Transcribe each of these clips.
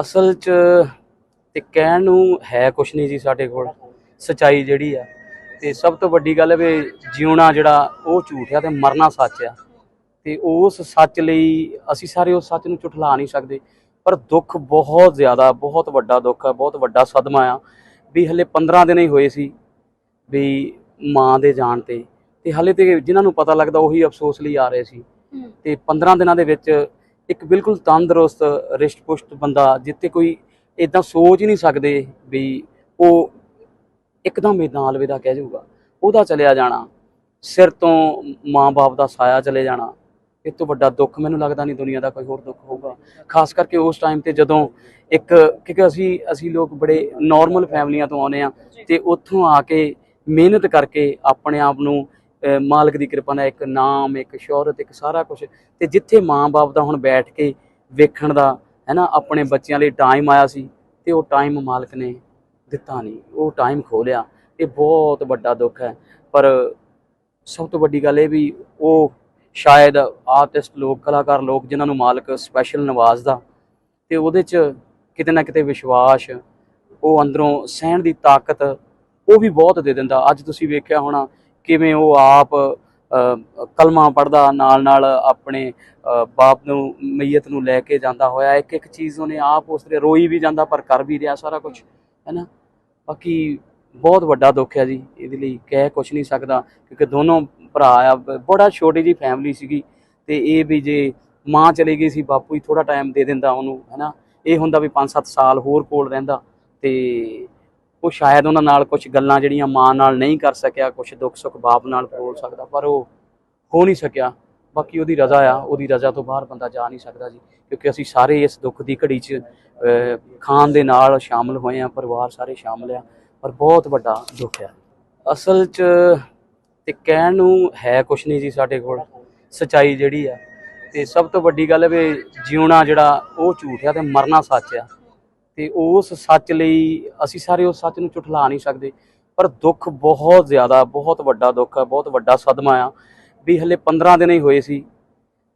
ਅਸਲ 'ਚ ਤੇ ਕਹਿਣ ਨੂੰ ਹੈ ਕੁਛ ਨਹੀਂ ਜੀ ਸਾਡੇ ਕੋਲ ਸਚਾਈ ਜਿਹੜੀ ਆ। ਤੇ ਸਭ ਤੋਂ ਵੱਡੀ ਗੱਲ ਹੈ ਵੀ ਜਿਉਣਾ ਜਿਹੜਾ ਉਹ ਝੂਠ ਆ ਤੇ ਮਰਨਾ ਸੱਚ ਆ। ਤੇ ਉਸ ਸੱਚ ਲਈ ਅਸੀਂ ਸਾਰੇ ਉਸ ਸੱਚ ਨੂੰ ਝੁਠਲਾ ਨਹੀਂ ਸਕਦੇ ਪਰ ਦੁੱਖ ਬਹੁਤ ਜ਼ਿਆਦਾ ਬਹੁਤ ਵੱਡਾ ਦੁੱਖ ਆ ਬਹੁਤ ਵੱਡਾ ਸਦਮਾ ਆ। ਵੀ ਹਲੇ 15 ਦਿਨ ਹੀ ਹੋਏ ਸੀ ਵੀ ਮਾਂ ਦੇ ਜਾਣ ਤੇ ਤੇ ਹਲੇ ਤੇ ਜਿਨ੍ਹਾਂ ਨੂੰ ਪਤਾ ਲੱਗਦਾ ਉਹੀ ਅਫਸੋਸ ਲਈ ਆ ਰਹੇ ਸੀ। ਤੇ 15 ਦਿਨਾਂ ਦੇ ਵਿੱਚ ਇੱਕ ਬਿਲਕੁਲ ਤੰਦਰੁਸਤ, ਰਿਸ਼ਟ-ਪੁਸ਼ਟ ਬੰਦਾ ਜਿੱਤੇ ਕੋਈ ਇਦਾਂ ਸੋਚ ਹੀ ਨਹੀਂ ਸਕਦੇ ਵੀ ਉਹ ਇੱਕਦਮ ਇਦਾਂ ਅਲਵਿਦਾ ਕਹਿ ਜਾਊਗਾ। ਉਹਦਾ ਚਲਿਆ ਜਾਣਾ, ਸਿਰ ਤੋਂ ਮਾਂ-ਬਾਪ ਦਾ ਸਾਇਆ ਚਲੇ ਜਾਣਾ, ਇਹ ਤੋਂ ਵੱਡਾ ਦੁੱਖ ਮੈਨੂੰ ਲੱਗਦਾ ਨਹੀਂ ਦੁਨੀਆ ਦਾ ਕੋਈ ਹੋਰ ਦੁੱਖ ਹੋਊਗਾ। ਖਾਸ ਕਰਕੇ ਉਸ ਟਾਈਮ ਤੇ ਜਦੋਂ ਇੱਕ, ਕਿਉਂਕਿ ਅਸੀਂ ਅਸੀਂ ਲੋਕ ਬੜੇ ਨਾਰਮਲ ਫੈਮਲੀਆਂ ਤੋਂ ਆਉਂਦੇ ਆ ਤੇ ਉੱਥੋਂ ਆ ਕੇ ਮਿਹਨਤ ਕਰਕੇ ਆਪਣੇ ਆਪ ਨੂੰ ਮਾਲਕ ਦੀ ਕਿਰਪਾ ਨਾਲ ਇੱਕ ਨਾਮ, ਇੱਕ ਸ਼ੋਹਰਤ, ਇੱਕ ਸਾਰਾ ਕੁਝ ਤੇ ਜਿੱਥੇ ਮਾਂ-ਬਾਪ ਦਾ ਹੁਣ ਬੈਠ ਕੇ ਵੇਖਣ ਦਾ ਹੈ ਨਾ ਆਪਣੇ ਬੱਚਿਆਂ ਲਈ ਟਾਈਮ ਆਇਆ ਸੀ, ਤੇ ਉਹ ਟਾਈਮ ਮਾਲਕ ਨੇ ਦਿੱਤਾ ਨਹੀਂ। ਉਹ ਟਾਈਮ ਖੋ ਲਿਆ ਇਹ ਬਹੁਤ ਵੱਡਾ ਦੁੱਖ ਹੈ। ਪਰ ਸਭ ਤੋਂ ਵੱਡੀ ਗੱਲ ਇਹ ਵੀ ਉਹ ਸ਼ਾਇਦ ਆਰਟਿਸਟ ਲੋਕ, ਕਲਾਕਾਰ ਲੋਕ ਜਿਨ੍ਹਾਂ ਨੂੰ ਮਾਲਕ ਸਪੈਸ਼ਲ ਨਵਾਜ਼ਦਾ, ਤੇ ਉਹਦੇ 'ਚ ਕਿਤੇ ਨਾ ਕਿਤੇ ਵਿਸ਼ਵਾਸ, ਉਹ ਅੰਦਰੋਂ ਸਹਿਣ ਦੀ ਤਾਕਤ ਉਹ ਵੀ ਬਹੁਤ ਦੇ ਦਿੰਦਾ। ਅੱਜ ਤੁਸੀਂ ਵੇਖਿਆ ਹੋਣਾ ਕਿਵੇਂ ਉਹ ਆਪ ਅ, ਕਲਮਾ ਪੜਦਾ ਨਾਲ ਨਾਲ ਆਪਣੇ ਬਾਪ ਨੂੰ ਮਈਤ ਨੂੰ ਲੈ ਕੇ ਜਾਂਦਾ ਹੋਇਆ। ਇੱਕ ਇੱਕ ਚੀਜ਼ ਉਹਨੇ ਆਪ ਉਸ ਤੇ ਰੋਈ ਵੀ ਜਾਂਦਾ ਪਰ ਕਰ ਵੀ ਰਿਹਾ ਸਾਰਾ ਕੁਝ ਹੈਨਾ ਬਾਕੀ ਬਹੁਤ ਵੱਡਾ ਦੁੱਖ ਹੈ ਜੀ ਇਹਦੇ ਲਈ ਕਹਿ ਕੁਝ ਨਹੀਂ ਸਕਦਾ ਕਿਉਂਕਿ ਦੋਨੋਂ ਭਰਾ ਆ ਬੜਾ ਛੋਟੀ ਜੀ ਫੈਮਿਲੀ ਸੀਗੀ। ਤੇ ਇਹ ਵੀ ਜੇ ਮਾਂ ਚਲੀ ਗਈ ਸੀ ਬਾਪੂ ਹੀ ਥੋੜਾ ਟਾਈਮ ਦੇ ਦਿੰਦਾ ਉਹਨੂੰ ਹੈਨਾ ਇਹ ਹੁੰਦਾ ਵੀ 5-7 ਸਾਲ ਹੋਰ ਕੋਲ ਰਹਿੰਦਾ ਤੇ ਉਹ ਸ਼ਾਇਦ ਉਹਨਾਂ ਨਾਲ ਕੁਝ ਗੱਲਾਂ ਜਿਹੜੀਆਂ ਮਾਂ ਨਾਲ ਨਹੀਂ ਕਰ ਸਕਿਆ ਕੁਝ ਦੁੱਖ ਸੁੱਖ ਬਾਪ ਨਾਲ ਬੋਲ ਸਕਦਾ ਪਰ ਉਹ ਹੋ ਨਹੀਂ ਸਕਿਆ। ਬਾਕੀ ਉਹਦੀ ਰਜ਼ਾ ਆ ਉਹਦੀ ਰਜ਼ਾ ਤੋਂ ਬਾਹਰ ਬੰਦਾ ਜਾ ਨਹੀਂ ਸਕਦਾ ਜੀ ਕਿਉਂਕਿ ਅਸੀਂ ਸਾਰੇ ਇਸ ਦੁੱਖ ਦੀ ਘੜੀ 'ਚ ਅਹ, ਖਾਨ ਦੇ ਨਾਲ ਸ਼ਾਮਲ ਹੋਏ ਆ ਪਰਿਵਾਰ ਸਾਰੇ ਸ਼ਾਮਲ ਆ ਪਰ ਬਹੁਤ ਵੱਡਾ ਦੁੱਖ ਆ। ਅਸਲ 'ਚ ਤੇ ਕਹਿਣ ਨੂੰ ਹੈ ਕੁਛ ਨਹੀਂ ਜੀ ਸਾਡੇ ਕੋਲ ਸਚਾਈ ਜਿਹੜੀ ਆ। ਤੇ ਸਭ ਤੋਂ ਵੱਡੀ ਗੱਲ ਹੈ ਵੀ ਜਿਉਣਾ ਜਿਹੜਾ ਉਹ ਝੂਠ ਆ ਤੇ ਮਰਨਾ ਸੱਚ ਆ। ਤੇ ਉਸ ਸੱਚ ਲਈ ਅਸੀਂ ਸਾਰੇ ਉਸ ਸੱਚ ਨੂੰ ਝੁਠਲਾ ਨਹੀਂ ਸਕਦੇ। ਪਰ ਦੁੱਖ ਬਹੁਤ ਜ਼ਿਆਦਾ ਬਹੁਤ ਵੱਡਾ ਦੁੱਖ ਆ ਬਹੁਤ ਵੱਡਾ ਸਦਮਾ ਆ। ਵੀ ਹਲੇ 15 ਦਿਨ ਹੀ ਹੋਏ ਸੀ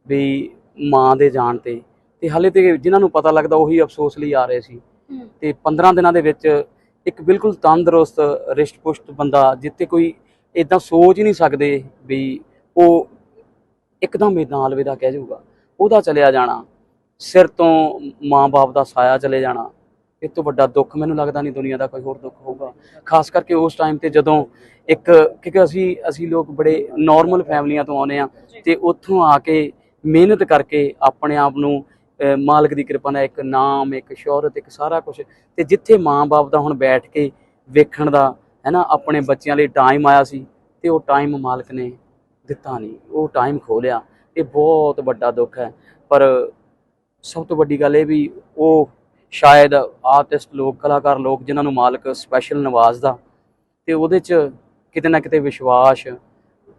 ਵੀ ਮਾਂ ਦੇ ਜਾਣ ਤੇ। ਤੇ ਹਲੇ ਤੇ ਜਿਨ੍ਹਾਂ ਨੂੰ ਪਤਾ ਲੱਗਦਾ ਉਹੀ ਅਫਸੋਸ ਲਈ ਆ ਰਹੇ ਸੀ। ਤੇ 15 ਦਿਨਾਂ ਦੇ ਵਿੱਚ ਇੱਕ ਬਿਲਕੁਲ ਤੰਦਰੁਸਤ ਰਿਸ਼ਟ-ਪੁਸ਼ਟ ਬੰਦਾ ਜਿੱਤੇ ਕੋਈ ਇਦਾਂ ਸੋਚ ਹੀ ਨਹੀਂ ਸਕਦੇ ਵੀ ਉਹ ਇੱਕਦਮ ਇਦਾਂ ਅਲਵਿਦਾ ਕਹਿ ਜਾਊਗਾ। ਉਹਦਾ ਚਲਿਆ ਜਾਣਾ। ਸਿਰ ਤੋਂ ਮਾਂ-ਬਾਪ ਦਾ ਸਾਇਆ ਚਲੇ ਜਾਣਾ। ਇਹ ਤੋਂ ਵੱਡਾ ਦੁੱਖ ਮੈਨੂੰ ਲੱਗਦਾ ਨਹੀਂ ਦੁਨੀਆ ਦਾ ਕੋਈ ਹੋਰ ਦੁੱਖ ਹੋਊਗਾ। ਖਾਸ ਕਰਕੇ ਉਸ ਟਾਈਮ ਤੇ ਜਦੋਂ ਇੱਕ ਕਿਉਂਕਿ ਅਸੀਂ ਅਸੀਂ ਲੋਕ ਬੜੇ ਨਾਰਮਲ ਫੈਮਲੀਆਂ ਤੋਂ ਆਉਂਦੇ ਆ ਤੇ ਉੱਥੋਂ ਆ ਕੇ ਮਿਹਨਤ ਕਰਕੇ ਆਪਣੇ ਆਪ ਨੂੰ ਮਾਲਕ ਦੀ ਕਿਰਪਾ ਨਾਲ ਇੱਕ ਨਾਮ, ਇੱਕ ਸ਼ੋਹਰਤ, ਇੱਕ ਸਾਰਾ ਕੁਝ ਤੇ ਜਿੱਥੇ ਮਾਂ-ਬਾਪ ਦਾ ਹੁਣ ਬੈਠ ਕੇ ਵੇਖਣ ਦਾ ਹੈ ਨਾ ਆਪਣੇ ਬੱਚਿਆਂ ਲਈ ਟਾਈਮ ਆਇਆ ਸੀ ਤੇ ਉਹ ਟਾਈਮ ਮਾਲਕ ਨੇ ਦਿੱਤਾ ਨਹੀਂ। ਉਹ ਟਾਈਮ ਖੋ ਇਹ ਬਹੁਤ ਵੱਡਾ ਦੁੱਖ ਹੈ। ਪਰ ਸਭ ਤੋਂ ਵੱਡੀ ਗੱਲ ਇਹ ਵੀ ਉਹ ਸ਼ਾਇਦ ਆਰਟਿਸਟ ਲੋਕ ਕਲਾਕਾਰ ਲੋਕ ਜਿਨ੍ਹਾਂ ਨੂੰ ਮਾਲਕ ਸਪੈਸ਼ਲ ਨਵਾਜ਼ਦਾ ਤੇ ਉਹਦੇ 'ਚ ਕਿਤੇ ਨਾ ਕਿਤੇ ਵਿਸ਼ਵਾਸ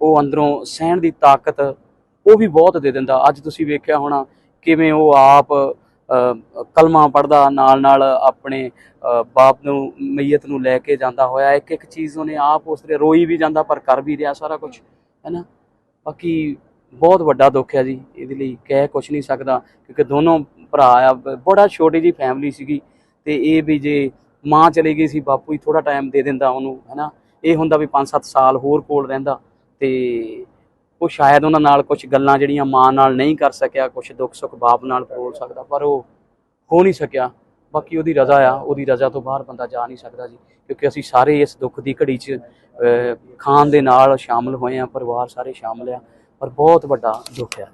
ਉਹ ਅੰਦਰੋਂ ਸਹਿਣ ਦੀ ਤਾਕਤ ਉਹ ਵੀ ਬਹੁਤ ਦੇ ਦਿੰਦਾ। ਅੱਜ ਤੁਸੀਂ ਵੇਖਿਆ ਹੋਣਾ ਕਿਵੇਂ ਉਹ ਆਪ ਅ, ਕਲਮਾ ਪੜਦਾ ਨਾਲ ਨਾਲ ਆਪਣੇ ਬਾਪ ਨੂੰ ਮਈਤ ਨੂੰ ਲੈ ਕੇ ਜਾਂਦਾ ਹੋਇਆ। ਇੱਕ ਇੱਕ ਚੀਜ਼ ਉਹਨੇ ਆਪ ਉਸ ਤੇ ਰੋਈ ਵੀ ਜਾਂਦਾ ਪਰ ਕਰ ਵੀ ਰਿਹਾ ਸਾਰਾ ਕੁਝ ਹੈਨਾ? ਬਾਕੀ ਬਹੁਤ ਵੱਡਾ ਦੁੱਖ ਹੈ ਜੀ ਇਹਦੇ ਲਈ ਕਹਿ ਕੁਝ ਨਹੀਂ ਸਕਦਾ ਕਿਉਂਕਿ ਦੋਨੋਂ ਭਰਾ ਆ ਬੜਾ ਛੋਟੀ ਜੀ ਫੈਮਿਲੀ ਸੀਗੀ ਤੇ ਇਹ ਵੀ ਜੇ ਮਾਂ ਚਲੀ ਗਈ ਸੀ ਬਾਪੂ ਹੀ ਥੋੜਾ ਟਾਈਮ ਦੇ ਦਿੰਦਾ ਉਹਨੂੰ ਹੈਨਾ। ਇਹ ਹੁੰਦਾ ਵੀ 5-7 ਸਾਲ ਹੋਰ ਕੋਲ ਰਹਿੰਦਾ ਤੇ ਉਹ ਸ਼ਾਇਦ ਉਹਨਾਂ ਨਾਲ ਕੁਝ ਗੱਲਾਂ ਜਿਹੜੀਆਂ ਮਾਂ ਨਾਲ ਨਹੀਂ ਕਰ ਸਕਿਆ ਕੁਝ ਦੁੱਖ ਸੁੱਖ ਬਾਪ ਨਾਲ ਬੋਲ ਸਕਦਾ ਪਰ ਉਹ ਹੋ ਨਹੀਂ ਸਕਿਆ। ਬਾਕੀ ਉਹਦੀ ਰਜ਼ਾ ਆ ਉਹਦੀ ਰਜ਼ਾ ਤੋਂ ਬਾਹਰ ਬੰਦਾ ਜਾ ਨਹੀਂ ਸਕਦਾ ਜੀ ਕਿਉਂਕਿ ਅਸੀਂ ਸਾਰੇ ਇਸ ਦੁੱਖ ਦੀ ਘੜੀ 'ਚ ਅਹ, ਖਾਨ ਦੇ ਨਾਲ ਸ਼ਾਮਲ ਹੋਏ ਆ ਪਰਿਵਾਰ ਸਾਰੇ ਸ਼ਾਮਲ ਆ ਪਰ ਬਹੁਤ ਵੱਡਾ ਦੁੱਖ ਆ।